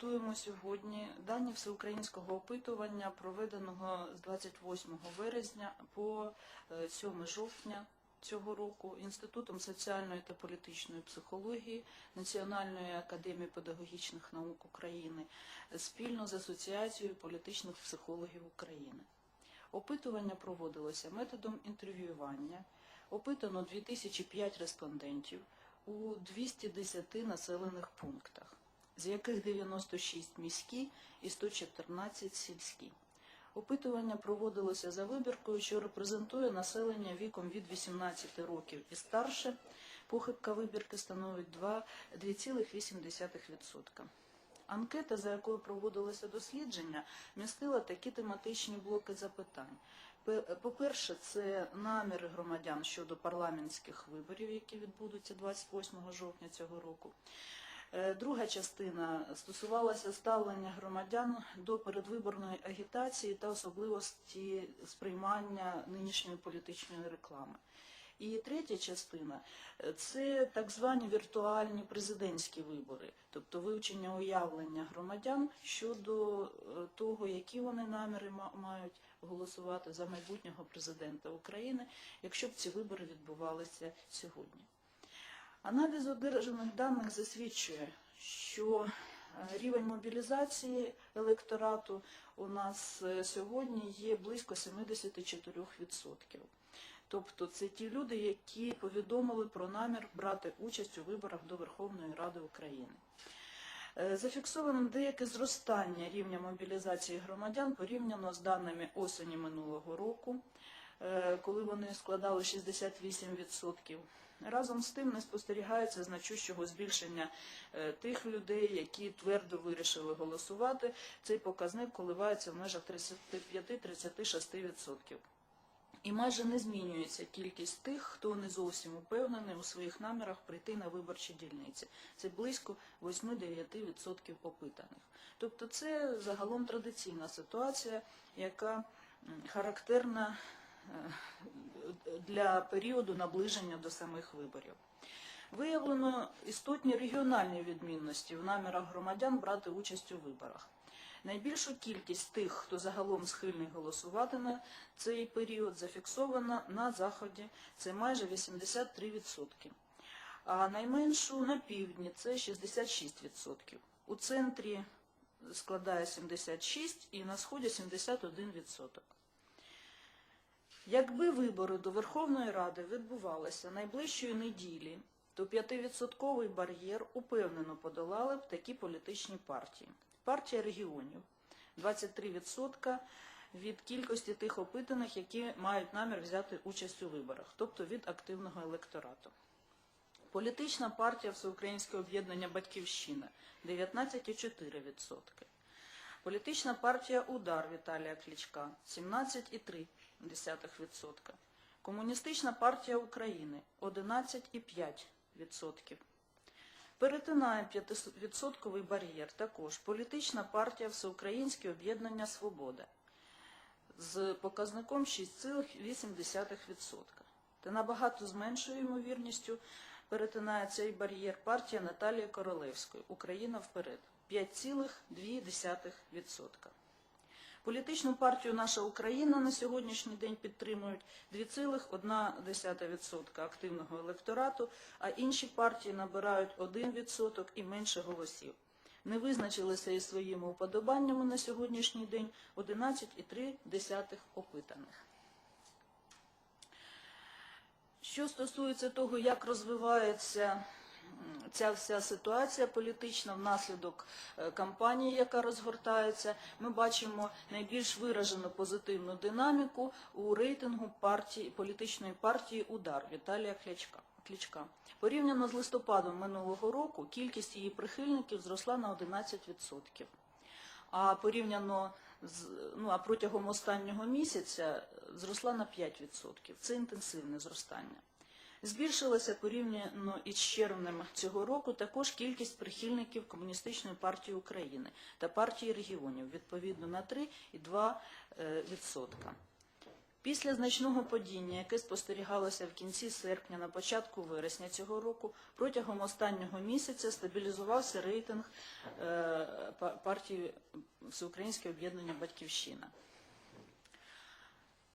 коментуємо сьогодні дані всеукраїнського опитування, проведеного з 28 березня по е, 7 жовтня цього року Інститутом соціальної та політичної психології Національної академії педагогічних наук України спільно з Асоціацією політичних психологів України. Опитування проводилося методом інтерв'ювання. Опитано 2005 респондентів у 210 населених пунктах, з яких 96 міські і 114 сільські. Опитування проводилося за вибіркою, що репрезентує населення віком від 18 років і старше. Похибка вибірки становить 2,8%. Анкета, за якою проводилося дослідження, містила такі тематичні блоки запитань. По-перше, це наміри громадян щодо парламентських виборів, які відбудуться 28 жовтня цього року. Е, Друга частина стосувалася ставлення громадян до передвиборної агітації та особливості сприймання нинішньої політичної реклами. І третя частина це так звані віртуальні президентські вибори, тобто вивчення уявлення громадян щодо е, того, які вони наміри мають голосувати за майбутнього президента України, якщо б ці вибори відбувалися сьогодні. Аналіз одержаних даних засвідчує, що е, рівень мобілізації електорату у нас е, сьогодні є близько 74%. Тобто це ті люди, які повідомили про намір брати участь у виборах до Верховної Ради України. Е, Зафіксовано деяке зростання рівня мобілізації громадян порівняно з даними осені минулого року, коли вони складали 68%. Разом з тим не спостерігається значущого збільшення е, тих людей, які твердо вирішили голосувати. Цей показник коливається в межах 35-36%. І майже не змінюється кількість тих, хто не зовсім упевнений у своїх намірах прийти на виборчі дільниці. Це близько 8-9% опитаних. Тобто це загалом традиційна ситуація, яка характерна е, для періоду наближення до самих виборів. Виявлено істотні регіональні відмінності в намірах громадян брати участь у виборах. Найбільшу кількість тих, хто загалом схильний голосувати на цей період, зафіксовано на заході це майже 83%, а найменшу на півдні це 66%. У центрі складає 76% і на сході 71%. Якби вибори до Верховної Ради відбувалися найближчої неділі, то 5% бар'єр упевнено подолали б такі політичні партії. Партія регіонів 23% від кількості тих опитаних, які мають намір взяти участь у виборах, тобто від активного електорату. Політична партія Всеукраїнське об'єднання Батьківщина 19,4%. Політична партія Удар Віталія Кличка 17,3%. Комуністична партія України 11,5%. Перетинає 5% бар'єр також політична партія Всеукраїнське об'єднання Свобода з показником 6,8%. Та набагато з меншою ймовірністю перетинає цей бар'єр партія Наталії Королевської «Україна вперед» 5,2%. Політичну партію Наша Україна на сьогоднішній день підтримують 2,1% активного електорату, а інші партії набирають 1% і менше голосів. Не визначилися із своїми уподобаннями на сьогоднішній день 11,3 опитаних. Що стосується того, як розвивається ця вся ситуація політична внаслідок е, кампанії, яка розгортається, ми бачимо найбільш виражену позитивну динаміку у рейтингу партії, політичної партії Удар Віталія Клячка. Кличка. Порівняно з листопадом минулого року кількість її прихильників зросла на 11%. А порівняно з ну а протягом останнього місяця е, зросла на 5%. Це інтенсивне зростання. Збільшилася порівняно із червнем цього року також кількість прихильників Комуністичної партії України та партії регіонів відповідно на 3 і 2 е, відсотка. Після значного падіння, яке спостерігалося в кінці серпня, на початку вересня цього року, протягом останнього місяця стабілізувався рейтинг е, партії Всеукраїнське об'єднання Батьківщина.